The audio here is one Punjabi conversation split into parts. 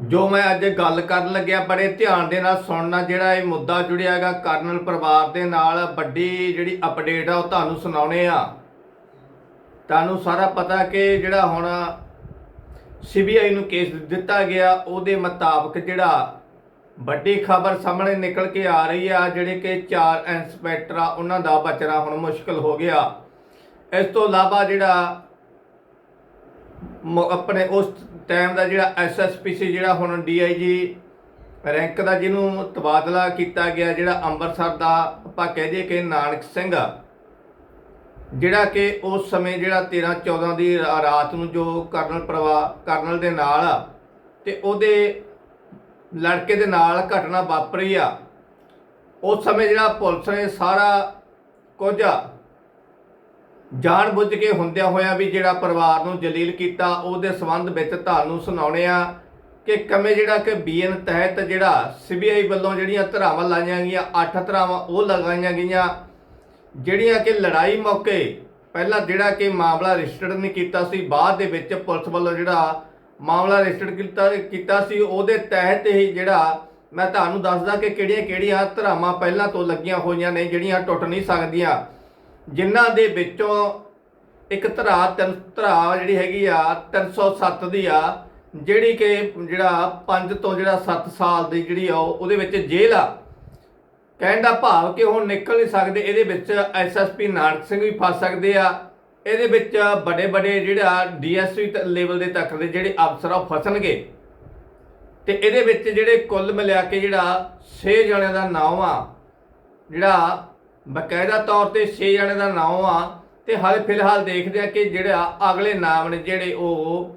ਜੋ ਮੈਂ ਅੱਜ ਗੱਲ ਕਰਨ ਲੱਗਿਆ, ਬੜੇ ਧਿਆਨ ਦੇ ਨਾਲ ਸੁਣਨਾ, ਜਿਹੜਾ ਇਹ ਮੁੱਦਾ ਜੁੜਿਆ ਹੈਗਾ ਕਰਨਲ ਪਰਿਵਾਰ ਦੇ ਨਾਲ, ਵੱਡੀ ਜਿਹੜੀ ਅਪਡੇਟ ਆ, ਉਹ ਤੁਹਾਨੂੰ ਸੁਣਾਉਣੇ ਆ। ਤੁਹਾਨੂੰ ਸਾਰਾ ਪਤਾ ਕਿ ਜਿਹੜਾ ਹੁਣ ਸੀਬੀਆਈ ਨੂੰ ਕੇਸ ਦਿੱਤਾ ਗਿਆ, ਉਹਦੇ ਮੁਤਾਬਕ ਜਿਹੜਾ ਵੱਡੀ ਖਬਰ ਸਾਹਮਣੇ ਨਿਕਲ ਕੇ ਆ ਰਹੀ ਆ, ਜਿਹੜੇ ਕਿ ਚਾਰ ਇੰਸਪੈਕਟਰ ਆ, ਉਹਨਾਂ ਦਾ ਬਚਣਾ ਹੁਣ ਮੁਸ਼ਕਲ ਹੋ ਗਿਆ। ਇਸ ਤੋਂ ਇਲਾਵਾ ਜਿਹੜਾ ਆਪਣੇ ਉਸ ਟਾਈਮ ਦਾ ਜਿਹੜਾ ਐਸਐਸਪੀ ਸੀ, ਜਿਹੜਾ ਹੁਣ ਡੀਆਈਜੀ ਰੈਂਕ ਦਾ, ਜਿਹਨੂੰ ਤਬਾਦਲਾ ਕੀਤਾ ਗਿਆ, ਜਿਹੜਾ ਅੰਮ੍ਰਿਤਸਰ ਦਾ ਆਪਾਂ ਕਹਿ ਦਈਏ ਕਿ ਨਾਨਕ ਸਿੰਘ ਜਿਹੜਾ ਕਿ ਉਸ ਸਮੇਂ ਜਿਹੜਾ 13 14 ਦੀ ਰਾਤ ਨੂੰ ਜੋ ਕਰਨਲ ਪ੍ਰਵਾ, ਕਰਨਲ ਦੇ ਨਾਲ ਆ, ਤੇ ਉਹਦੇ ਲੜਕੇ ਦੇ ਨਾਲ ਘਟਨਾ ਵਾਪਰੀ ਆ, ਉਸ ਸਮੇਂ ਜਿਹੜਾ ਪੁਲਿਸ ਨੇ ਸਾਰਾ ਕੁਝ ਆ ਜਾਣ ਬੁੱਝ ਕੇ ਹੁੰਦਿਆਂ ਹੋਇਆਂ ਵੀ ਜਿਹੜਾ ਪਰਿਵਾਰ ਨੂੰ ਜਲੀਲ ਕੀਤਾ, ਉਹਦੇ ਸੰਬੰਧ ਵਿੱਚ ਤੁਹਾਨੂੰ ਸੁਣਾਉਣੇ ਆ ਕਿ ਕਮੇ ਜਿਹੜਾ ਕਿ ਬੀਐਨ ਤਹਿਤ ਜਿਹੜਾ ਸੀਬੀਆਈ ਵੱਲੋਂ ਜਿਹੜੀਆਂ ਧਰਾਵਾਂ ਲਾਈਆਂ ਗਈਆਂ, ਅੱਠ ਧਰਾਵਾਂ ਉਹ ਲਗਾਈਆਂ ਗਈਆਂ, ਜਿਹੜੀਆਂ ਕਿ ਲੜਾਈ ਮੌਕੇ ਪਹਿਲਾਂ ਜਿਹੜਾ ਕਿ ਮਾਮਲਾ ਰਜਿਸਟਰਡ ਨਹੀਂ ਕੀਤਾ ਸੀ, ਬਾਅਦ ਦੇ ਵਿੱਚ ਪੁਲਿਸ ਵੱਲੋਂ ਜਿਹੜਾ ਮਾਮਲਾ ਰਜਿਸਟਰਡ ਕੀਤਾ ਕੀਤਾ ਸੀ, ਉਹਦੇ ਤਹਿਤ ਹੀ ਜਿਹੜਾ ਮੈਂ ਤੁਹਾਨੂੰ ਦੱਸਦਾ ਕਿ ਕਿਹੜੀਆਂ ਕਿਹੜੀਆਂ ਧਰਾਵਾਂ ਪਹਿਲਾਂ ਤੋਂ ਲੱਗੀਆਂ ਹੋਈਆਂ ਨੇ, ਜਿਹੜੀਆਂ ਟੁੱਟ ਨਹੀਂ ਸਕਦੀਆਂ। ਜਿਨ੍ਹਾਂ ਦੇ ਵਿੱਚੋਂ ਇੱਕ ਧਰਾ, ਤਿੰਨ ਧਰਾ ਜਿਹੜੀ ਹੈਗੀ ਆ 307 ਦੀ ਆ, ਜਿਹੜੀ ਕਿ ਜਿਹੜਾ 5 ਤੋਂ ਜਿਹੜਾ 7 ਸਾਲ ਦੀ ਜਿਹੜੀ ਆ ਉਹ- ਉਹਦੇ ਵਿੱਚ ਜੇਲ੍ਹ ਆ। ਕਹਿਣ ਦਾ ਭਾਵ ਕਿ ਹੁਣ ਨਿਕਲ ਨਹੀਂ ਸਕਦੇ, ਇਹਦੇ ਵਿੱਚ ਐਸਐਸਪੀ ਨਾਨਕ ਸਿੰਘ ਵੀ ਫਸ ਸਕਦੇ ਆ। ਇਹਦੇ ਵਿੱਚ ਵੱਡੇ ਵੱਡੇ ਜਿਹੜਾ ਡੀਐਸਪੀ ਲੈਵਲ ਦੇ ਤੱਕ ਦੇ ਜਿਹੜੇ ਅਫਸਰ ਆ, ਉਹ ਫਸਣਗੇ। ਤੇ ਇਹਦੇ ਵਿੱਚ ਜਿਹੜੇ ਕੁੱਲ ਮਿਲਾ ਕੇ ਜਿਹੜਾ 6 ਜਣਿਆਂ ਦਾ ਨਾਮ ਆ, ਜਿਹੜਾ ਬਕਾਇਦਾ ਤੌਰ ਤੇ 6 ਜਣੇ ਦਾ ਨਾਮ ਆ ਤੇ ਹਾਲੇ ਫਿਲਹਾਲ ਦੇਖਦੇ ਆ ਕਿ ਜਿਹੜਾ ਅਗਲੇ ਨਾਮ ਨੇ ਜਿਹੜੇ ਉਹ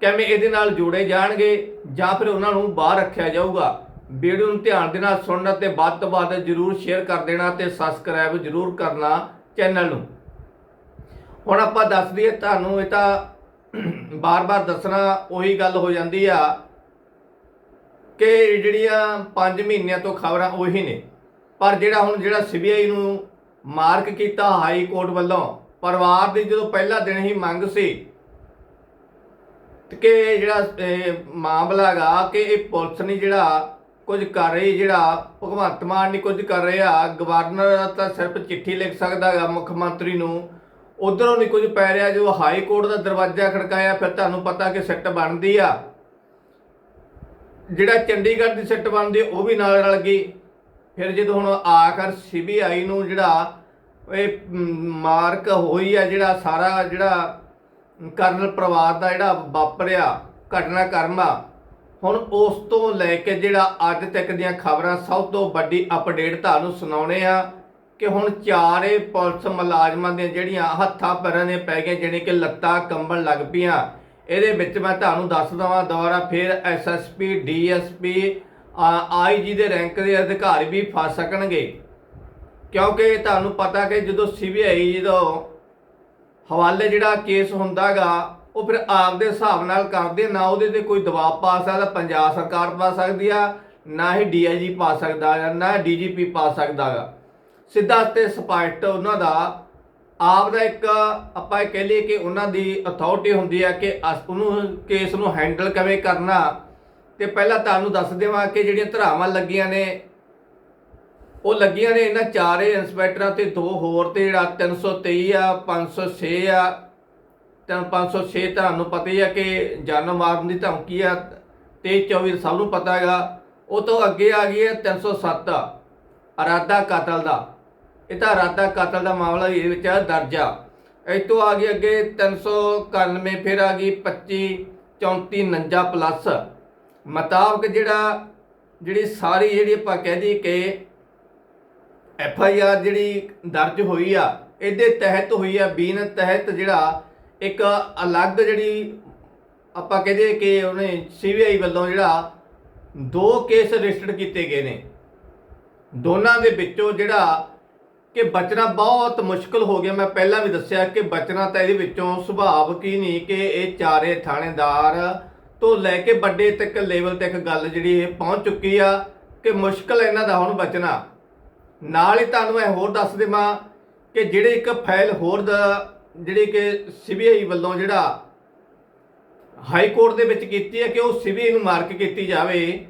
ਕਿਵੇਂ ਇਹਦੇ ਨਾਲ ਜੋੜੇ ਜਾਣਗੇ ਜਾਂ ਫਿਰ ਉਹਨਾਂ ਨੂੰ ਬਾਹਰ ਰੱਖਿਆ ਜਾਊਗਾ। ਵੀਡੀਓ ਨੂੰ ਧਿਆਨ ਦੇ ਨਾਲ ਸੁਣਨਾ ਤੇ ਵੱਧ ਤੋਂ ਵੱਧ ਜਰੂਰ ਸ਼ੇਅਰ ਕਰ ਦੇਣਾ ਤੇ ਸਬਸਕ੍ਰਾਈਬ ਜਰੂਰ ਕਰਨਾ ਚੈਨਲ ਨੂੰ। ਹੁਣ ਆਪਾਂ ਦੱਸ ਦਈਏ, ਤੁਹਾਨੂੰ ਇਹ ਤਾਂ ਬਾਰ-ਬਾਰ ਦੱਸਣਾ ਉਹੀ ਗੱਲ ਹੋ ਜਾਂਦੀ ਆ ਕਿ ਜਿਹੜੀਆਂ 5 ਮਹੀਨਿਆਂ ਤੋਂ ਖਬਰਾਂ ਉਹੀ ਨੇ। ਪਰ ਜਿਹੜਾ ਹੁਣ ਜਿਹੜਾ ਸੀਬੀਆਈ ਨੂੰ ਮਾਰਕ ਕੀਤਾ ਹਾਈ ਕੋਰਟ ਵੱਲੋਂ, ਪਰਿਵਾਰ ਦੀ ਜਦੋਂ ਪਹਿਲਾ ਦਿਨ ਹੀ ਮੰਗ ਸੀ ਤੇ ਕਿ ਜਿਹੜਾ ਮਾਮਲਾ ਗਾ ਕਿ ਇਹ ਪੁਲਿਸ ਨਹੀਂ ਜਿਹੜਾ ਕੁਝ ਕਰ ਰਹੀ, ਜਿਹੜਾ ਭਗਵੰਤ ਮਾਨ ਨਹੀਂ ਕੁਝ ਕਰ ਰਿਹਾ, ਗਵਰਨਰ ਤਾਂ ਸਿਰਫ ਚਿੱਠੀ ਲਿਖ ਸਕਦਾ ਗਾ ਮੁੱਖ ਮੰਤਰੀ ਨੂੰ, ਉਧਰੋਂ ਨਹੀਂ ਕੁਝ ਪੈ ਰਿਹਾ, ਜੋ ਹਾਈ ਕੋਰਟ ਦਾ ਦਰਵਾਜ਼ਾ ਖੜਕਾਇਆ, ਫਿਰ ਤੁਹਾਨੂੰ ਪਤਾ ਕਿ ਸਿੱਟ ਬਣਦੀ ਆ। ਜਿਹੜਾ ਚੰਡੀਗੜ੍ਹ ਦੀ ਸਿੱਟ ਬਣਦੀ, ਉਹ ਵੀ ਨਾਲ ਰਲ ਗਈ। ਫਿਰ ਜਦੋਂ ਹੁਣ ਆਖਰ ਸੀਬੀਆਈ ਨੂੰ ਜਿਹੜਾ ਇਹ ਮਾਰਕ ਹੋਈ ਆ, ਜਿਹੜਾ ਸਾਰਾ ਜਿਹੜਾ ਕਰਨਲ ਪਰਿਵਾਰ ਦਾ ਜਿਹੜਾ ਵਾਪਰਿਆ ਘਟਨਾ ਆ ਹੁਣ ਉਸ ਤੋਂ ਲੈ ਕੇ ਜਿਹੜਾ ਅੱਜ ਤੱਕ ਦੀਆਂ ਖਬਰਾਂ ਸਭ ਤੋਂ ਵੱਡੀ ਅਪਡੇਟ ਤੁਹਾਨੂੰ ਸੁਣਾਉਣੇ ਆ ਕਿ ਹੁਣ ਚਾਰੇ ਪੁਲਿਸ ਮੁਲਾਜ਼ਮਾਂ ਦੀਆਂ ਜਿਹੜੀਆਂ ਹੱਥਾਂ ਪੈਰਾਂ ਦੇ ਪੈ ਗਏ ਜਿਹੜੇ ਕਿ ਲੱਤਾਂ ਕੰਬਣ ਲੱਗ ਪਈਆਂ। ਇਹਦੇ ਵਿੱਚ ਮੈਂ ਤੁਹਾਨੂੰ ਦੱਸ ਦਵਾਂ ਦੁਬਾਰਾ, ਫਿਰ ਐਸਐਸਪੀ ਡੀਐਸਪੀ ਆਈਜੀ ਦੇ ਰੈਂਕ ਦੇ ਅਧਿਕਾਰੀ ਵੀ ਫਸ ਸਕਣਗੇ। ਕਿਉਂਕਿ ਤੁਹਾਨੂੰ ਪਤਾ ਕਿ ਜਦੋਂ ਸੀਬੀਆਈ ਜਦੋਂ ਹਵਾਲੇ ਜਿਹੜਾ ਕੇਸ ਹੁੰਦਾਗਾ ਉਹ ਫਿਰ ਆਪ ਦੇ ਹਿਸਾਬ ਨਾਲ ਕਰਦੇ ਨਾ ਉਹਦੇ ਤੇ ਕੋਈ ਦਬਾਅ ਪਾ ਸਕਦਾ, ਪੰਜਾਬ ਸਰਕਾਰ ਪਾ ਸਕਦੀ ਆ, ਨਾ ਹੀ ਡੀਆਈਜੀ ਪਾ ਸਕਦਾ ਹੈ ਨਾ ਡੀਜੀਪੀ ਪਾ ਸਕਦਾ ਸਕਦਾਗਾ ਸਿੱਧਾ ਤੇ ਸਪਸ਼ਟ ਉਹਨਾਂ ਦਾ, ਆਪ ਦਾ ਇੱਕ ਆਪਾਂ ਇਹ ਕਹਿ ਲਈਏ ਕਿ ਉਹਨਾਂ ਦੀ ਅਥਾਰਟੀ ਹੁੰਦੀ ਹੈ ਕਿ ਅਸ- ਉਹਨੂੰ ਕੇਸ ਨੂੰ ਹੈਂਡਲ ਕਿਵੇਂ ਕਰਨਾ ਤੇ ਪਹਿਲਾਂ ਤੁਹਾਨੂੰ ਦੱਸ ਦੇਵਾਂ ਕਿ ਜਿਹੜੀਆਂ ਧਰਾਵਾਂ ਲੱਗੀਆਂ ਨੇ, ਉਹ ਲੱਗੀਆਂ ਨੇ ਇਹਨਾਂ ਚਾਰੇ ਇੰਸਪੈਕਟਰਾਂ ਤੇ ਦੋ ਹੋਰ ਤੇ ਜਿਹੜਾ 323 ਆ 506 ਆ। ਤਾਂ 506 ਤੁਹਾਨੂੰ ਪਤਾ ਹੀ ਆ ਕਿ ਜਾਨੋਂ ਮਾਰਨ ਦੀ ਧਮਕੀ ਆ 23 24 ਸਭ ਨੂੰ ਪਤਾ ਹੈਗਾ। ਉਹ ਤੋਂ ਅੱਗੇ ਆ ਗਈ ਹੈ 307 ਅਰਾਦਾ ਕਤਲ ਦਾ। ਇਹ ਤਾਂ ਅਰਾਦਾ ਕਤਲ ਦਾ ਮਾਮਲਾ ਇਹਦੇ ਵਿੱਚ ਦਰਜ। ਆ ਇਹ ਤੋਂ ਆ ਗਈ ਅੱਗੇ 391 ਫਿਰ ਆ ਗਈ 25 34 49 ਪਲੱਸ ਮੁਤਾਬਕ ਜਿਹੜਾ ਜਿਹੜੀ ਸਾਰੀ ਜਿਹੜੀ ਆਪਾਂ ਕਹਿ ਦਈਏ ਕਿ ਐਫ ਆਈ ਆਰ ਜਿਹੜੀ ਦਰਜ ਹੋਈ ਆ, ਇਹਦੇ ਤਹਿਤ ਹੋਈ ਆ, ਬੀਨ ਤਹਿਤ ਜਿਹੜਾ ਇੱਕ ਅਲੱਗ ਜਿਹੜੀ ਆਪਾਂ ਕਹਦੇ ਕਿ ਉਹਨੇ ਸੀਬੀਆਈ ਵੱਲੋਂ ਜਿਹੜਾ ਦੋ ਕੇਸ ਰਜਿਸਟਰ ਕੀਤੇ ਗਏ ਨੇ। ਦੋਨਾਂ ਦੇ ਵਿੱਚੋਂ ਜਿਹੜਾ ਕਿ ਬਚਣਾ ਬਹੁਤ ਮੁਸ਼ਕਲ ਹੋ ਗਿਆ। ਮੈਂ ਪਹਿਲਾਂ ਵੀ ਦੱਸਿਆ ਕਿ ਬਚਣਾ ਤਾਂ ਇਹਦੇ ਵਿੱਚੋਂ ਸੁਭਾਵਿਕ ਹੀ ਨਹੀਂ ਕਿ ਇਹ ਚਾਰੇ ਥਾਣੇਦਾਰ ਤੋਂ ਲੈ ਕੇ ਵੱਡੇ ਤੱਕ ਲੈਵਲ ਤੱਕ ਗੱਲ ਜਿਹੜੀ ਇਹ ਪਹੁੰਚ ਚੁੱਕੀ ਆ ਕਿ ਮੁਸ਼ਕਲ ਇਹਨਾਂ ਦਾ ਹੁਣ ਬਚਣਾ। ਨਾਲ ਹੀ ਤੁਹਾਨੂੰ ਮੈਂ ਹੋਰ ਦੱਸ ਦੇਵਾਂ ਕਿ ਜਿਹੜੇ ਇੱਕ ਫਾਈਲ ਹੋਰ ਦਾ ਜਿਹੜੀ ਕਿ ਸੀਬੀਆਈ ਵੱਲੋਂ ਜਿਹੜਾ ਹਾਈ ਕੋਰਟ ਦੇ ਵਿੱਚ ਕੀਤੀ ਹੈ ਕਿ ਉਹ ਸਿਵੀ ਨੂੰ ਮਾਰਕ ਕੀਤੀ ਜਾਵੇ,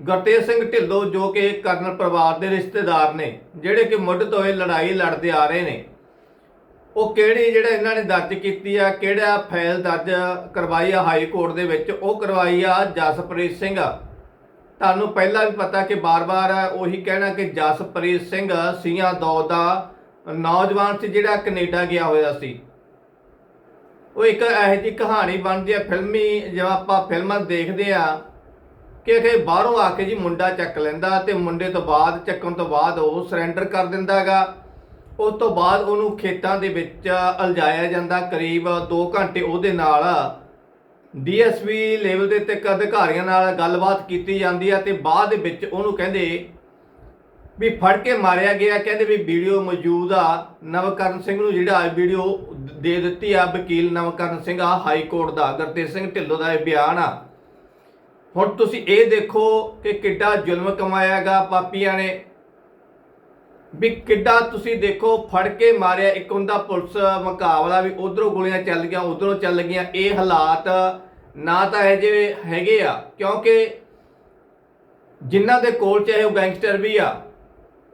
ਗੁਰਤੇਜ ਸਿੰਘ ਢਿੱਲੋਂ ਜੋ ਕਿ ਕਰਨਲ ਪਰਿਵਾਰ ਦੇ ਰਿਸ਼ਤੇਦਾਰ ਨੇ, ਜਿਹੜੇ ਕਿ ਮੁੱਢ ਤੋਂ ਇਹ ਲੜਾਈ ਲੜਦੇ ਆ ਰਹੇ ਨੇ। ਉਹ ਕਿਹੜੀ ਜਿਹੜਾ ਇਹਨਾਂ ਨੇ ਦਰਜ ਕੀਤੀ ਆ, ਕਿਹੜਾ ਫਾਈਲ ਦਰਜ ਕਰਵਾਈ ਆ ਹਾਈ ਕੋਰਟ ਦੇ ਵਿੱਚ, ਉਹ ਕਰਵਾਈ ਆ ਜਸਪ੍ਰੀਤ ਸਿੰਘ। ਤੁਹਾਨੂੰ ਪਹਿਲਾਂ ਵੀ ਪਤਾ ਕਿ ਬਾਰ-ਬਾਰ ਉਹੀ ਕਹਿਣਾ ਕਿ ਜਸਪ੍ਰੀਤ ਸਿੰਘ ਸੀਆਂ ਦੌ ਦਾ ਨੌਜਵਾਨ ਸੀ, ਜਿਹੜਾ ਕੈਨੇਡਾ ਗਿਆ ਹੋਇਆ ਸੀ। ਉਹ ਇੱਕ ਇਹੋ ਜਿਹੀ ਕਹਾਣੀ ਬਣਦੀ ਆ, ਫਿਲਮੀ ਜਿਵੇਂ ਆਪਾਂ ਫਿਲਮਾਂ ਦੇਖਦੇ ਆ ਕਿ ਕਿ ਬਾਹਰੋਂ ਆ ਕੇ ਜੀ ਮੁੰਡਾ ਚੱਕ ਲੈਂਦਾ ਤੇ ਮੁੰਡੇ ਤੋਂ ਬਾਅਦ, ਚੱਕਣ ਤੋਂ ਬਾਅਦ ਉਹ ਸਰੈਂਡਰ ਕਰ ਦਿੰਦਾਗਾ ਉਸ ਤੋਂ ਬਾਅਦ ਉਹਨੂੰ ਖੇਤਾਂ ਦੇ ਵਿੱਚ ਅਲਜਾਇਆ ਜਾਂਦਾ ਕਰੀਬ 2 ਘੰਟੇ ਉਹਦੇ ਨਾਲ। ਡੀਐਸਪੀ ਲੈਵਲ ਦੇ ਤੇ ਅਧਿਕਾਰੀਆਂ ਨਾਲ ਗੱਲਬਾਤ ਕੀਤੀ ਜਾਂਦੀ ਆ ਤੇ ਬਾਅਦ ਦੇ ਵਿੱਚ ਉਹਨੂੰ ਕਹਿੰਦੇ ਵੀ ਫੜ ਕੇ ਮਾਰਿਆ ਗਿਆ। ਕਹਿੰਦੇ ਵੀ ਵੀਡੀਓ ਮੌਜੂਦ ਆ। ਨਵਕਰਨ ਸਿੰਘ ਨੂੰ ਜਿਹੜਾ ਵੀਡੀਓ ਦੇ ਦਿੱਤੀ ਆ ਵਕੀਲ ਨਵਕਰਨ ਸਿੰਘ ਆ, ਹਾਈ ਕੋਰਟ ਦਾ, ਗੁਰਤੇਜ ਸਿੰਘ ਢਿੱਲੋਂ ਦਾ ਇਹ ਬਿਆਨ ਆ। ਹੁਣ ਤੁਸੀਂ ਇਹ ਦੇਖੋ ਕਿ ਕਿੱਡਾ ਜ਼ੁਲਮ ਕਮਾਇਆਗਾ ਪਾਪੀਆਂ ਨੇ। ਵੀ ਕਿੱਡਾ ਤੁਸੀਂ ਦੇਖੋ, ਫੜ ਕੇ ਮਾਰਿਆ ਇੱਕ ਹੁੰਦਾ ਪੁਲਿਸ ਮੁਕਾਬਲਾ ਵੀ ਉਧਰੋਂ ਗੋਲੀਆਂ ਚੱਲ ਗਈਆਂ, ਉਧਰੋਂ ਚੱਲ ਗਈਆਂ। ਇਹ ਹਾਲਾਤ ਨਾ ਤਾਂ ਇਹ ਜਿਹੇ ਹੈਗੇ ਆ, ਕਿਉਂਕਿ ਜਿਨ੍ਹਾਂ ਦੇ ਕੋਲ ਚਾਹੇ ਉਹ ਗੈਂਗਸਟਰ ਵੀ ਆ,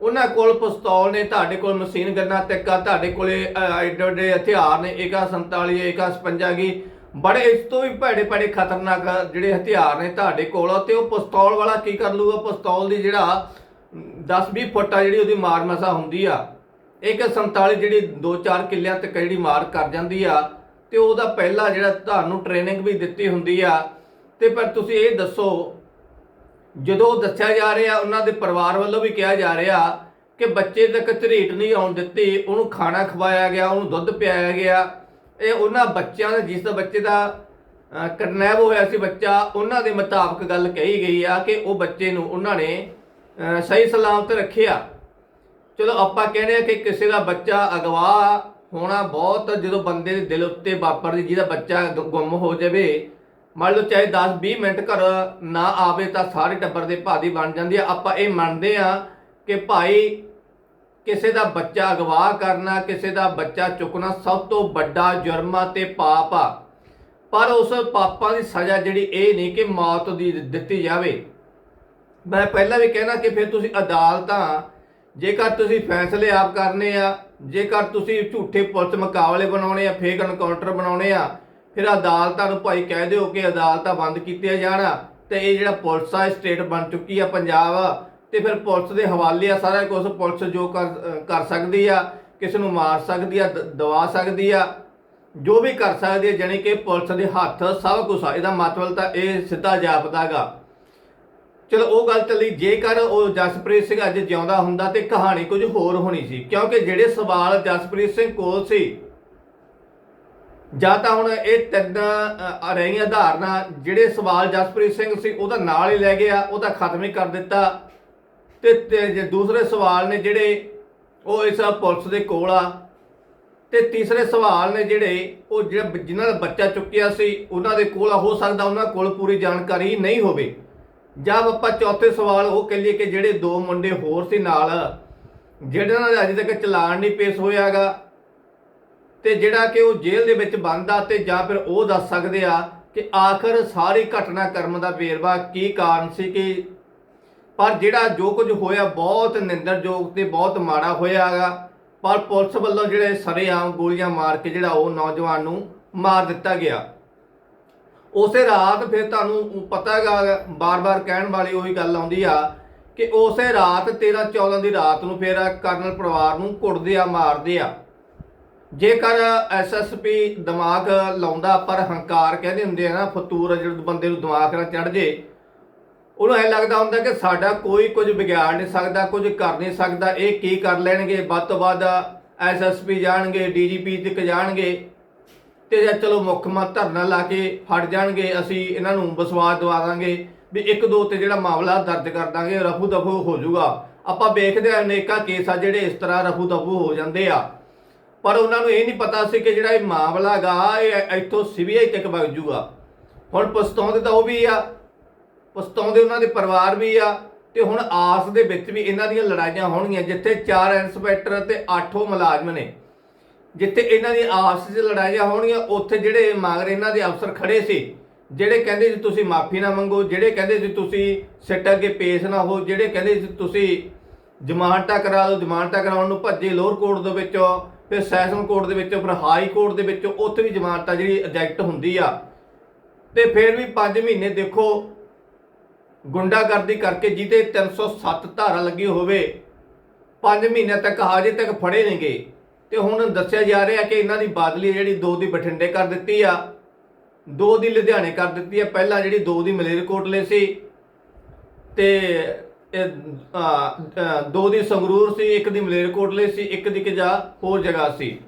ਉਹਨਾਂ ਕੋਲ ਪਿਸਤੌਲ ਨੇ, ਤੁਹਾਡੇ ਕੋਲ ਮਸ਼ੀਨ ਗੰਨਾ ਤਿੱਕਾ, ਤੁਹਾਡੇ ਕੋਲੇ ਐਡੇ ਐਡੇ ਹਥਿਆਰ ਨੇ AK47 AK56 ਗੀ ਬੜੇ ਇਸ ਤੋਂ ਵੀ ਭੈੜੇ ਭੈੜੇ ਖਤਰਨਾਕ ਜਿਹੜੇ ਹਥਿਆਰ ਨੇ ਤੁਹਾਡੇ ਕੋਲ, ਤੇ ਉਹ ਪਿਸਤੌਲ ਵਾਲਾ ਕੀ ਕਰ ਲੂਗਾ ਪਿਸਤੌਲ ਦੀ ਜਿਹੜਾ 10-20 ਫੁੱਟ ਆ ਜਿਹੜੀ ਉਹਦੀ ਮਾਰ ਮਸਾ ਹੁੰਦੀ ਆ। AK47 ਜਿਹੜੀ 2-4 ਕਿੱਲਿਆਂ ਤੱਕ ਜਿਹੜੀ ਮਾਰ ਕਰ ਜਾਂਦੀ ਆ ਤੇ ਉਹਦਾ ਪਹਿਲਾ ਜਿਹੜਾ ਤੁਹਾਨੂੰ ਟ੍ਰੇਨਿੰਗ ਵੀ ਦਿੱਤੀ ਹੁੰਦੀ ਆ। ਤੇ ਪਰ ਤੁਸੀਂ ਇਹ ਦੱਸੋ, ਜਦੋਂ ਦੱਸਿਆ ਜਾ ਰਿਹਾ, ਉਹਨਾਂ ਦੇ ਪਰਿਵਾਰ ਵੱਲੋਂ ਵੀ ਕਿਹਾ ਜਾ ਰਿਹਾ ਕਿ ਬੱਚੇ ਤੱਕ ਝਰੀਟ ਨਹੀਂ ਆਉਣ ਦਿੱਤੀ, ਉਹਨੂੰ ਖਾਣਾ ਖਵਾਇਆ ਗਿਆ, ਉਹਨੂੰ ਦੁੱਧ ਪਿਆਇਆ ਗਿਆ। ਇਹ ਉਹਨਾਂ ਬੱਚਿਆਂ ਦਾ, ਜਿਸ ਦਾ ਬੱਚੇ ਦਾ ਕਰਨੈਬ ਹੋਇਆ ਸੀ ਬੱਚਾ, ਉਹਨਾਂ ਦੇ ਮੁਤਾਬਕ ਗੱਲ ਕਹੀ ਗਈ ਆ ਕਿ ਉਹ ਬੱਚੇ ਨੂੰ ਉਹਨਾਂ ਨੇ ਸਹੀ ਸਲਾਮਤ ਰੱਖਿਆ। ਚਲੋ ਆਪਾਂ ਕਹਿੰਦੇ ਆ ਕਿ ਕਿਸੇ ਦਾ ਬੱਚਾ ਅਗਵਾ ਹੋਣਾ ਬਹੁਤ, ਜਦੋਂ ਬੰਦੇ ਦੇ ਦਿਲ ਉੱਤੇ ਵਾਪਰਦੀ, ਜਿਹਦਾ ਬੱਚਾ ਗੁੰਮ ਹੋ ਜਾਵੇ, ਮੰਨ ਲਓ ਚਾਹੇ 10-20 ਮਿੰਟ ਘਰ ਨਾ ਆਵੇ ਤਾਂ ਸਾਰੇ ਟੱਬਰ ਦੇ ਭਾਦੀ ਬਣ ਜਾਂਦੀ ਆ। ਆਪਾਂ ਇਹ ਮੰਨਦੇ ਆ ਕਿ ਭਾਈ ਕਿਸੇ ਦਾ ਬੱਚਾ ਅਗਵਾ ਕਰਨਾ, ਕਿਸੇ ਦਾ ਬੱਚਾ ਚੁੱਕਣਾ ਸਭ ਤੋਂ ਵੱਡਾ ਜੁਰਮ ਆ ਤੇ ਪਾਪ ਆ। ਪਰ ਉਸ ਪਾਪਾਂ ਦੀ ਸਜ਼ਾ ਜਿਹੜੀ ਇਹ ਨਹੀਂ ਕਿ ਮੌਤ ਦੀ ਦਿੱਤੀ ਜਾਵੇ। ਮੈਂ ਪਹਿਲਾਂ ਵੀ ਕਹਿਣਾ ਕਿ ਫਿਰ ਤੁਸੀਂ ਅਦਾਲਤਾਂ ਜੇਕਰ ਤੁਸੀਂ ਫੈਸਲੇ ਆਪ ਕਰਨੇ ਆ, ਜੇਕਰ ਤੁਸੀਂ ਝੂਠੇ ਪੁਲਿਸ ਮੁਕਾਬਲੇ ਬਣਾਉਣੇ ਆ ਫੇਕ ਐਨਕਾਊਂਟਰ ਬਣਾਉਣੇ ਆ, ਫਿਰ ਅਦਾਲਤਾਂ ਨੂੰ ਭਾਈ ਕਹਿ ਦਿਓ ਕਿ ਅਦਾਲਤਾਂ ਬੰਦ ਕੀਤੀਆਂ ਜਾਣ। ਤੇ ਇਹ ਜਿਹੜਾ ਪੁਲਿਸ ਆ ਸਟੇਟ ਬਣ ਚੁੱਕੀ ਆ ਪੰਜਾਬ। ਤੇ ਫਿਰ ਪੁਲਿਸ ਦੇ ਹਵਾਲੇ ਆ ਸਾਰਾ ਕੁਝ ਪੁਲਿਸ ਜੋ ਕਰ ਕਰ ਸਕਦੀ ਆ, ਕਿਸੇ ਨੂੰ ਮਾਰ ਸਕਦੀ ਆ ਦਵਾ ਸਕਦੀ ਆ, ਜੋ ਵੀ ਕਰ ਸਕਦੀ ਹੈ ਜਾਣੀ ਕਿ ਪੁਲਿਸ ਦੇ ਹੱਥ ਸਭ ਕੁਝ ਆ। ਇਹਦਾ ਮਤਲਬ ਤਾਂ ਇਹ ਸਿੱਧਾ ਜਾਪਦਾਗਾ ਚਲੋ, ਉਹ ਗੱਲ ਚੱਲੀ ਜੇਕਰ ਉਹ ਜਸਪ੍ਰੀਤ ਸਿੰਘ ਅੱਜ ਜਿਉਂਦਾ ਹੁੰਦਾ ਤੇ ਕਹਾਣੀ ਕੁਝ ਹੋਰ ਹੋਣੀ ਸੀ, ਕਿਉਂਕਿ ਜਿਹੜੇ ਸਵਾਲ ਜਸਪ੍ਰੀਤ ਸਿੰਘ ਕੋਲ ਸੀ, ਜਾਂ ਤਾਂ ਹੁਣ ਇਹ ਤਿੰਨ ਰਹੀਆਂ ਧਾਰਨਾ, ਜਿਹੜੇ ਸਵਾਲ ਜਸਪ੍ਰੀਤ ਸਿੰਘ ਸੀ, ਉਹਦਾ ਨਾਲ ਹੀ ਲੈ ਗਿਆ ਉਹਦਾ ਖਤਮ ਹੀ ਕਰ ਦਿੱਤਾ। ਤੇ ਜੇ ਦੂਸਰੇ ਸਵਾਲ ਨੇ ਜਿਹੜੇ, ਉਹ ਇਸ ਪੁਲਿਸ ਦੇ ਕੋਲ ਆ। ਤੇ ਤੀਸਰੇ ਸਵਾਲ ਨੇ ਜਿਹੜੇ, ਉਹ ਜਿਹੜਾ ਜਿਨ੍ਹਾਂ ਦਾ ਬੱਚਾ ਚੁੱਕਿਆ ਸੀ, ਉਹਨਾਂ ਦੇ ਕੋਲ ਹੋ ਸਕਦਾ ਉਹਨਾਂ ਕੋਲ ਪੂਰੀ ਜਾਣਕਾਰੀ ਨਹੀਂ ਹੋਵੇ। ਜਾਂ ਆਪਾਂ ਚੌਥੇ ਸਵਾਲ ਉਹ ਕਹ ਲਈਏ ਕਿ ਜਿਹੜੇ ਦੋ ਮੁੰਡੇ ਹੋਰ ਸੀ ਨਾਲ, ਜਿਹੜੇ ਨਾਲ ਅਜੇ ਤੱਕ ਚਲਾਨ ਨਹੀਂ ਪੇਸ਼ ਹੋਇਆਗਾ, ਤੇ ਜਿਹੜਾ ਕਿ ਉਹ ਜੇਲ੍ਹ ਦੇ ਵਿੱਚ ਬੰਦ ਆ ਤੇ ਜਾਂ ਫਿਰ ਉਹ ਦੱਸ ਸਕਦੇ ਆ ਕਿ ਆਖਰ ਸਾਰੀ ਘਟਨਾ ਕਰਮ ਦਾ ਵੇਰਵਾ ਕੀ ਕਾਰਨ ਸੀ ਕਿ ਪਰ ਜਿਹੜਾ ਜੋ ਕੁਝ ਹੋਇਆ ਬਹੁਤ ਨਿੰਦਰਯੋਗ ਤੇ ਬਹੁਤ ਮਾੜਾ ਹੋਇਆਗਾ, ਪਰ ਪੁਲਿਸ ਵੱਲੋਂ ਜਿਹੜੇ ਸਰੇਆਮ ਗੋਲੀਆਂ ਮਾਰ ਕੇ ਜਿਹੜਾ ਉਹ ਨੌਜਵਾਨ ਨੂੰ ਮਾਰ ਦਿੱਤਾ ਗਿਆ। ਉਸੇ ਰਾਤ ਫਿਰ ਤੁਹਾਨੂੰ ਪਤਾ ਹੈਗਾ, ਬਾਰ-ਬਾਰ ਕਹਿਣ ਵਾਲੀ ਉਹੀ ਗੱਲ ਆਉਂਦੀ ਆ ਕਿ ਉਸੇ ਰਾਤ 13 14 ਦੀ ਰਾਤ ਨੂੰ ਫਿਰ ਕਰਨਲ ਪਰਿਵਾਰ ਨੂੰ ਕੁੱਟਦੇ ਆ, ਮਾਰਦੇ ਆ। ਜੇਕਰ ਐਸਐਸਪੀ ਦਿਮਾਗ ਲਾਉਂਦਾ, ਪਰ ਹੰਕਾਰ ਕਹਿੰਦੇ ਹੁੰਦੇ ਆ ਨਾ, ਫਤੂਰ ਜਿਹੜਾ ਬੰਦੇ ਨੂੰ ਦਿਮਾਗ ਨਾਲ ਚੜ ਜੇ, ਉਹਨੂੰ ਐ ਲੱਗਦਾ ਹੁੰਦਾ ਕਿ ਸਾਡਾ ਕੋਈ ਕੁਝ ਵਿਗਾੜ ਨਹੀਂ ਸਕਦਾ, ਕੁਝ ਕਰ ਨਹੀਂ ਸਕਦਾ, ਇਹ ਕੀ ਕਰ ਲੈਣਗੇ? ਵੱਧ ਤੋਂ ਵੱਧ ਐਸਐਸਪੀ ਜਾਣਗੇ ਡੀਜੀਪੀ ਤੱਕ ਜਾਣਗੇ। ਤੇ ਜਾਂ ਚਲੋ ਮੁੱਖ ਮਾ ਧਰਨਾ ਲਾ ਕੇ ਫੜ ਜਾਣਗੇ, ਅਸੀਂ ਇਹਨਾਂ ਨੂੰ ਵਿਸ਼ਵਾਸ ਦਵਾ ਦਾਂਗੇ ਵੀ ਇੱਕ ਦੋ ਤੇ ਜਿਹੜਾ ਮਾਮਲਾ ਦਰਜ ਕਰ ਦਾਂਗੇ ਰਫੂ ਦਫੂ ਹੋ ਜਾਊਗਾ। ਆਪਾਂ ਵੇਖਦੇ ਆ ਅਨੇਕਾਂ ਕੇਸ ਆ ਜਿਹੜੇ ਇਸ ਤਰ੍ਹਾਂ ਰਫੂ ਦਫੂ ਹੋ ਜਾਂਦੇ ਆ। ਪਰ ਉਹਨਾਂ ਨੂੰ ਇਹ ਨਹੀਂ ਪਤਾ ਸੀ ਕਿ ਜਿਹੜਾ ਇਹ ਮਾਮਲਾ ਗਾ ਇਹ ਇੱਥੋਂ ਸੀਬੀਆਈ ਤੱਕ ਵਗ ਜੂਗਾ ਹੁਣ ਪਛਤਾਉਂਦੇ ਤਾਂ ਉਹ ਵੀ ਆ, ਪਛਤਾਉਂਦੇ ਉਹਨਾਂ ਦੇ ਪਰਿਵਾਰ ਵੀ ਆ, ਤੇ ਹੁਣ ਆਸ ਦੇ ਵਿੱਚ ਵੀ ਇਹਨਾਂ ਦੀਆਂ ਲੜਾਈਆਂ ਹੋਣਗੀਆਂ, ਜਿੱਥੇ ਚਾਰ ਇੰਸਪੈਕਟਰ ਤੇ 8 ਮੁਲਾਜ਼ਮ ਨੇ। ਜਿੱਥੇ ਇਹਨਾਂ ਦੀ ਆਪਸ ਵਿੱਚ ਲੜਾਈਆਂ ਹੋਣਗੀਆਂ, ਉੱਥੇ ਜਿਹੜੇ ਮਗਰ ਇਹਨਾਂ ਦੇ ਅਫਸਰ ਖੜੇ ਸੀ, ਜਿਹੜੇ ਕਹਿੰਦੇ ਸੀ ਤੁਸੀਂ ਮਾਫੀ ਨਾ ਮੰਗੋ, ਜਿਹੜੇ ਕਹਿੰਦੇ ਸੀ ਤੁਸੀਂ ਸਿੱਟ ਅੱਗੇ ਪੇਸ਼ ਨਾ ਹੋ, ਜਿਹੜੇ ਕਹਿੰਦੇ ਸੀ ਤੁਸੀਂ ਜ਼ਮਾਨਤਾਂ ਕਰਾ ਲਓ ਜ਼ਮਾਨਤਾਂ ਕਰਾਉਣ ਨੂੰ ਭੱਜੇ ਲੋਅਰ ਕੋਰਟ ਦੇ ਵਿੱਚੋਂ, ਫਿਰ ਸੈਸ਼ਨ ਕੋਰਟ ਦੇ ਵਿੱਚੋਂ, ਫਿਰ ਹਾਈ ਕੋਰਟ ਦੇ ਵਿੱਚੋਂ, ਉੱਥੇ ਵੀ ਜ਼ਮਾਨਤਾਂ ਜਿਹੜੀ ਅਜੈਕਟ ਹੁੰਦੀ ਆ। ਤੇ ਫਿਰ ਵੀ 5 ਮਹੀਨੇ ਦੇਖੋ, ਗੁੰਡਾਗਰਦੀ ਕਰਕੇ ਜਿਹਦੇ 307 ਧਾਰਾ ਲੱਗੀ ਹੋਵੇ 5 ਮਹੀਨਿਆਂ ਤੱਕ ਹਜੇ ਤੱਕ ਫੜੇ ਨਹੀਂ ਗਏ। ਤੇ ਹੁਣ ਦੱਸਿਆ ਜਾ ਰਿਹਾ ਕਿ ਇਹਨਾਂ ਦੀ ਬਾਦਲੀ ਜਿਹੜੀ ਦੋ ਦੀ ਬਠਿੰਡੇ ਕਰ ਦਿੱਤੀ ਆ, ਦੋ ਦੀ ਲੁਧਿਆਣੇ ਕਰ ਦਿੱਤੀ ਆ, ਪਹਿਲਾਂ ਜਿਹੜੀ ਦੋ ਦੀ ਮਲੇਰਕੋਟਲੇ ਸੀ ਤੇ ਦੋ ਦੀ ਸੰਗਰੂਰ ਸੀ, ਇੱਕ ਦੀ ਮਲੇਰਕੋਟਲੇ ਸੀ, ਇੱਕ ਦੀ ਕਿਜਾ ਹੋਰ ਜਗ੍ਹਾ ਸੀ।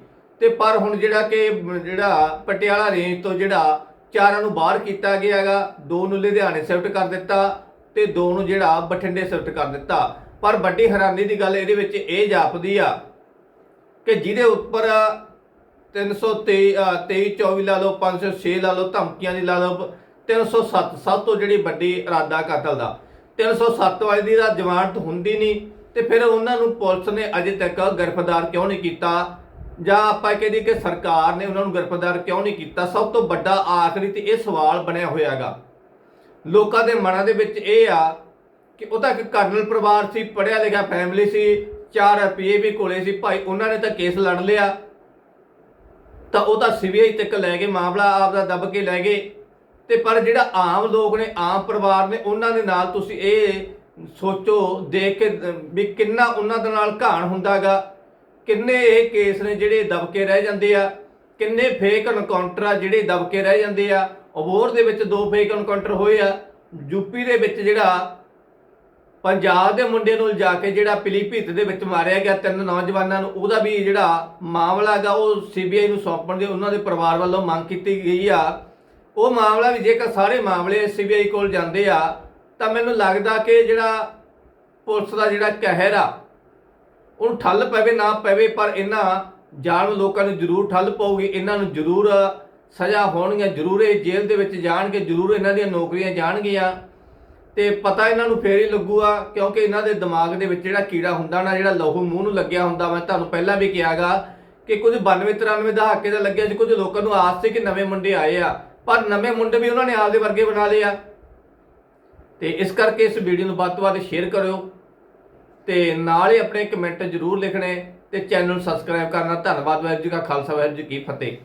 ਤੇ ਪਰ ਹੁਣ ਜਿਹੜਾ ਕਿ ਜਿਹੜਾ ਪਟਿਆਲਾ ਰੇਂਜ ਤੋਂ ਜਿਹੜਾ ਚਾਰਾਂ ਨੂੰ ਬਾਹਰ ਕੀਤਾ ਗਿਆ ਹੈਗਾ, ਦੋ ਨੂੰ ਲੁਧਿਆਣੇ ਸ਼ਿਫਟ ਕਰ ਦਿੱਤਾ ਤੇ ਦੋ ਨੂੰ ਜਿਹੜਾ ਬਠਿੰਡੇ ਸ਼ਿਫਟ ਕਰ ਦਿੱਤਾ। ਪਰ ਵੱਡੀ ਹੈਰਾਨੀ ਦੀ ਗੱਲ ਇਹਦੇ ਵਿੱਚ ਇਹ ਜਾਪਦੀ ਆ ਕਿ ਜਿਹਦੇ ਉੱਪਰ 323 ਅ, 23 24 ਲਾ ਲਓ 506 ਲਾ ਲਓ ਧਮਕੀਆਂ ਦੀ ਲਾ ਲਓ 307 ਸਭ ਤੋਂ ਜਿਹੜੀ ਵੱਡੀ ਇਰਾਦਾ ਕਤਲ ਦਾ। 307 ਵਾਲੀ ਦੀ ਤਾਂ ਜ਼ਮਾਨਤ ਹੁੰਦੀ ਨਹੀਂ ਤੇ ਫਿਰ ਉਹਨਾਂ ਨੂੰ ਪੁਲਿਸ ਨੇ ਅਜੇ ਤੱਕ ਗ੍ਰਿਫਤਾਰ ਕਿਉਂ ਨਹੀਂ ਕੀਤਾ? ਜਾਂ ਆਪਾਂ ਕਹਿੰਦੇ ਕਿ ਸਰਕਾਰ ਨੇ ਉਹਨਾਂ ਨੂੰ ਗ੍ਰਿਫਤਾਰ ਕਿਉਂ ਨਹੀਂ ਕੀਤਾ? ਸਭ ਤੋਂ ਵੱਡਾ ਆਖਰੀ ਤੇ ਇਹ ਸਵਾਲ ਬਣਿਆ ਹੋਇਆਗਾ ਲੋਕਾਂ ਦੇ ਮਨਾਂ ਦੇ ਵਿੱਚ ਇਹ ਆ ਕਿ ਉਹ ਤਾਂ ਇੱਕ ਕਰਨਲ ਪਰਿਵਾਰ ਸੀ ਪੜਿਆ ਲਿਖਿਆ ਫੈਮਿਲੀ ਸੀ 4 ਰੁਪਏ ਵੀ ਕੋਲੇ ਸੀ, ਭਾਈ ਉਹਨਾਂ ਨੇ ਤਾਂ ਕੇਸ ਲੜ ਲਿਆ। ਤਾਂ ਉਹ ਤਾਂ ਸੀਬੀਆਈ ਤੱਕ ਲੈ ਗਏ, ਮਾਮਲਾ ਆਪਦਾ ਦੱਬ ਕੇ ਲੈ ਗਏ। ਤੇ ਪਰ ਜਿਹੜਾ ਆਮ ਲੋਕ ਨੇ, ਆਮ ਪਰਿਵਾਰ ਨੇ, ਉਹਨਾਂ ਦੇ ਨਾਲ ਤੁਸੀਂ ਇਹ ਸੋਚੋ, ਦੇਖ ਕੇ ਵੀ ਕਿੰਨਾ ਉਹਨਾਂ ਦੇ ਨਾਲ ਘਾਣ ਹੁੰਦਾਗਾ। ਕਿੰਨੇ ਇਹ ਕੇਸ ਨੇ ਜਿਹੜੇ ਦਬ ਕੇ ਰਹਿ ਜਾਂਦੇ ਆ, ਕਿੰਨੇ ਫੇਕ ਐਨਕਾਊਂਟਰ ਆ ਜਿਹੜੇ ਦਬ ਕੇ ਰਹਿ ਜਾਂਦੇ ਆ। ਅਬੋਰ ਦੇ ਵਿੱਚ ਦੋ ਫੇਕ ਐਨਕਾਊਂਟਰ ਹੋਏ ਆ ਯੂਪੀ ਦੇ ਵਿੱਚ ਜਿਹੜਾ ਪੰਜਾਬ ਦੇ ਮੁੰਡੇ ਨੂੰ ਲਿਜਾ ਕੇ ਜਿਹੜਾ ਪਿਲੀਭੀਤ ਦੇ ਵਿੱਚ ਮਾਰਿਆ ਗਿਆ ਤਿੰਨ ਨੌਜਵਾਨਾਂ ਨੂੰ, ਉਹਦਾ ਵੀ ਜਿਹੜਾ ਮਾਮਲਾ ਹੈਗਾ, ਉਹ ਸੀਬੀਆਈ ਨੂੰ ਸੌਂਪਣ ਦੇ ਉਹਨਾਂ ਦੇ ਪਰਿਵਾਰ ਵੱਲੋਂ ਮੰਗ ਕੀਤੀ ਗਈ ਆ। ਉਹ ਮਾਮਲਾ ਵੀ ਜੇਕਰ ਸਾਰੇ ਮਾਮਲੇ ਸੀਬੀਆਈ ਕੋਲ ਜਾਂਦੇ ਆ, ਤਾਂ ਮੈਨੂੰ ਲੱਗਦਾ ਕਿ ਜਿਹੜਾ ਪੁਲਿਸ ਦਾ ਜਿਹੜਾ ਕਹਿਰ ਆ ਉਹਨੂੰ ਠੱਲ ਪਵੇ ਨਾ ਪਵੇ, ਪਰ ਇਹਨਾਂ ਜਾਣ ਲੋਕਾਂ ਨੂੰ ਜ਼ਰੂਰ ਠੱਲ ਪਊਗੀ, ਇਹਨਾਂ ਨੂੰ ਜ਼ਰੂਰ ਸਜ਼ਾ ਹੋਣਗੀਆਂ, ਜ਼ਰੂਰ ਇਹ ਜੇਲ੍ਹ ਦੇ ਵਿੱਚ ਜਾਣਗੇ, ਜ਼ਰੂਰ ਇਹਨਾਂ ਦੀਆਂ ਨੌਕਰੀਆਂ ਜਾਣਗੀਆਂ। ਤੇ ਪਤਾ ਇਹਨਾਂ ਨੂੰ ਫੇਰ ਹੀ ਲੱਗੂਗਾ, ਕਿਉਂਕਿ ਇਹਨਾਂ ਦੇ ਦਿਮਾਗ ਦੇ ਵਿੱਚ ਜਿਹੜਾ ਕੀੜਾ ਹੁੰਦਾ ਨਾ, ਜਿਹੜਾ ਲਹੂ ਮੂੰਹ ਨੂੰ ਲੱਗਿਆ ਹੁੰਦਾ, ਮੈਂ ਤੁਹਾਨੂੰ ਪਹਿਲਾਂ ਵੀ ਕਿਹਾਗਾ ਕਿ ਕੁਝ 92 93 ਦਹਾਕੇ ਦਾ ਲੱਗਿਆ ਸੀ, ਕੁਝ ਲੋਕਾਂ ਨੂੰ ਆਸ ਸੀ ਕਿ ਨਵੇਂ ਮੁੰਡੇ ਆਏ ਆ, ਪਰ ਨਵੇਂ ਮੁੰਡੇ ਵੀ ਉਹਨਾਂ ਨੇ ਆਪਦੇ ਵਰਗੇ ਬਣਾ ਲਏ ਆ। ਤੇ ਇਸ ਕਰਕੇ ਇਸ ਵੀਡੀਓ ਨੂੰ ਵੱਧ ਤੋਂ ਵੱਧ ਸ਼ੇਅਰ ਕਰਿਓ ਤੇ ਨਾਲ ਹੀ ਆਪਣੇ ਕਮੈਂਟ ਜ਼ਰੂਰ ਲਿਖਣੇ ਤੇ ਚੈਨਲ ਨੂੰ ਸਬਸਕ੍ਰਾਈਬ ਕਰਨਾ। ਧੰਨਵਾਦ ਵਾਹਿਗੁਰੂ ਜੀ ਕਾ ਖਾਲਸਾ, ਵਾਹਿਗੁਰੂ ਜੀ ਕੀ ਫਤਿਹ।